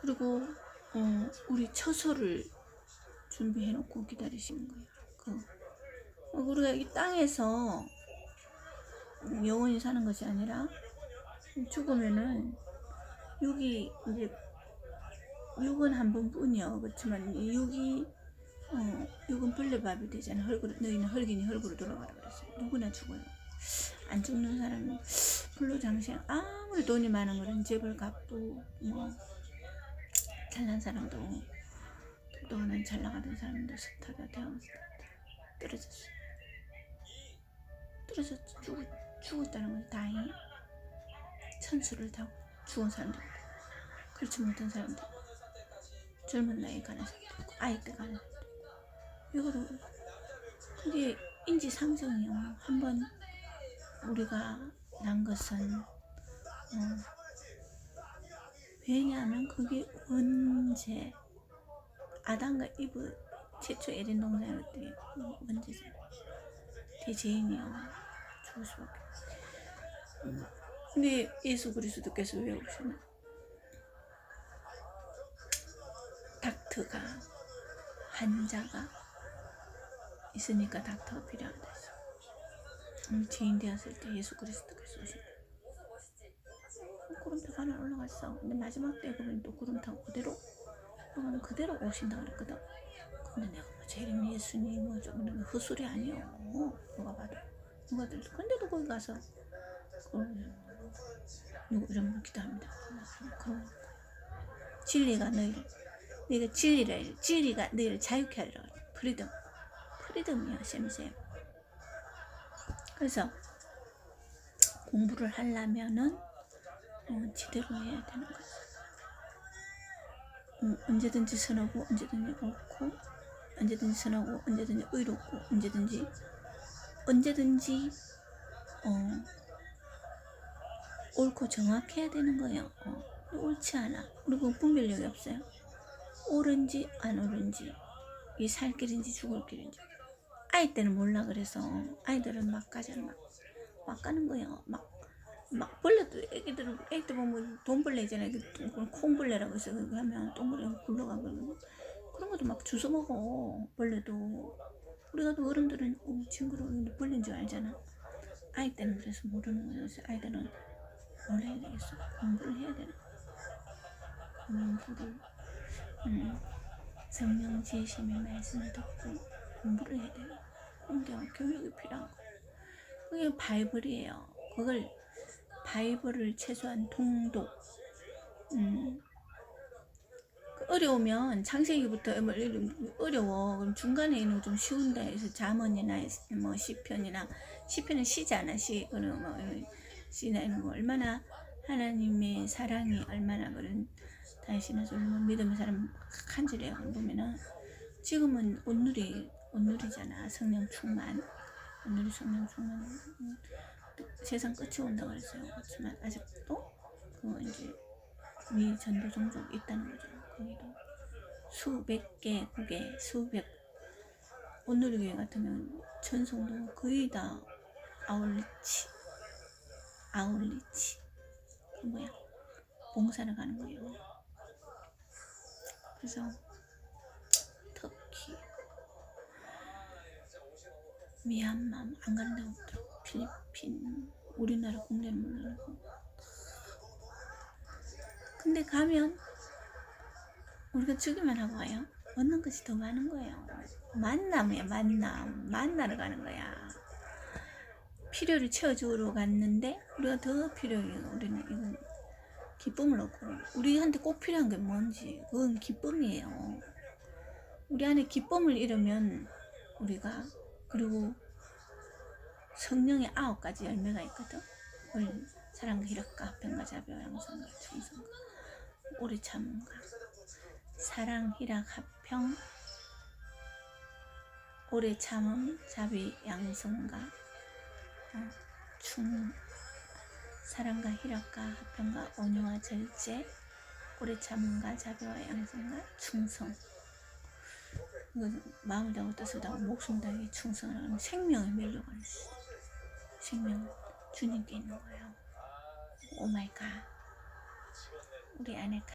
그리고 어, 우리 처소를 준비해 놓고 기다리시는 거예요. 그 어, 우리가 이 땅에서 음, 영원히 사는 것이 아니라 죽으면은 여기 이제 육은 한 번뿐이요. 그렇지만 이 육이 어, 육은 벌레밥이 되잖아. 헐그로 너희는 헐기니 헐그로 돌아가라 그랬어요. 누구나 죽어요. 안 죽는 사람은 불로 장생 아무리 돈이 많은 거는 집을 갚고 뭐 잘난 사람도 또는 잘 나가던 사람도 스타가 대왕 스타다 떨어졌어. 떨어졌어. 죽, 죽었다는 건 다행히 천수를 타고 죽은 사람도 있고 그렇지 못한 사람도 있고 젊은 나이에 가는 사람도 있고 아이 때 가는 사람도 있고 이거를 그게 인지상정이요. 한번 우리가 난 것은 어, 왜냐하면 그게 언제. 아담과 이브 최초 에덴 동산이었더니 언제잖아 대죄인이요 죽을 수밖에 음. 근데 예수 그리스도께서 왜 오셨나? 닥터가 환자가 있으니까 닥터가 필요하다 음, 죄인 되었을 때 예수 그리스도께서 오신 구름 타고 하나 올라갔어. 근데 마지막 때 보면 또 구름 타고 그대로 그러면 그대로 오신다 그랬거든. 근데 내가 뭐 재림 예수님 뭐좀 헛소리 아니요. 누가 봐도 누가 들도 근데도 거기 가서 그, 누구 이러면 기도합니다. 그런 진리가 너희를 네가 진리를 진리가 너희를 자유케 하리라. 프리덤 프리덤이야 쌤쌤. 그래서 공부를 하려면은 어, 제대로 해야 되는 거지. 음, 언제든지 선하고 언제든지 옳고 언제든지 선하고 언제든지 의롭고 언제든지 언제든지 어, 옳고 정확해야 되는 거예요. 어, 옳지 않아. 그리고 분별력이 없어요. 옳은지 안 옳은지 이살 길인지 죽을 길인지 아이 때는 몰라 그래서 아이들은 막 가잖아 막, 막 가는 거예요. 막 막 벌레도 애기들은 애기들 보면 돈벌레 있잖아요. 그 콩벌레라고 해서 그거 하면 똥벌레 굴러가고 그런 것도 막 주워 먹어 벌레도 우리가 또 어른들은 어, 친구로 벌레인 줄 알잖아. 아이 때는 그래서 모르는 거예요. 그래서 아이들은 뭘 해야 되겠어? 공부를 해야 되나? 공부를 음, 성령 지심의 말씀을 듣고 공부를 해야 되나? 그게 교육이 필요한 거. 그게 바이블이에요. 그걸 바이블을 최소한 통독. 음. 그 어려우면 창세기부터 뭐 어려워. 그럼 중간에 있는 거 좀 쉬운다 해서 자문이나 뭐 시편이나 시편은 시잖아. 시 그런 뭐 시나 이런 거 얼마나 하나님의 사랑이 얼마나 그런 당신은 얼마나 믿음의 사람 간절해요. 보면은 지금은 온누리 온누리잖아. 성령 충만. 온누리 성령 충만. 세상 끝이 온다 그랬어요. 그렇지만 아직도 그 이제 미 전도 종족이 있다는 거죠. 거기도 수백 개 국에 수백 오늘교회 같으면 전성도 거의 다 아울리치 아울리치 그 뭐야 봉사를 가는 거예요. 그래서 터키 미얀마 안 가는 데가 없더라고. 필리핀 우리나라 국내는 몰라고 근데 가면 우리가 주기만 하고 와요? 얻는 것이 더 많은 거예요. 만남이야 만남. 만나러 가는 거야. 필요를 채워주러 갔는데 우리가 더 필요해요. 우리는 이건 기쁨을 얻고. 우리한테 꼭 필요한 게 뭔지. 그건 기쁨이에요. 우리 안에 기쁨을 잃으면 우리가 그리고 성령의 아홉 가지 열매가 있거든. 올 사랑과 희락과 합평과 자비 양성과 충성과. 오래 참음과 사랑 희락 합평. 오래 참음 자비 양성과 어, 충 사랑과 희락과 합평과 온유와 절제. 오래 참음과 자비와 양성과 충성. 이건 마음을 다하고 뜻을 다하고 목숨 다하게 충성을 하는 생명의 멜로가 있어 생명 주님께 있는 거예요. 오 마이 갓. 우리 안에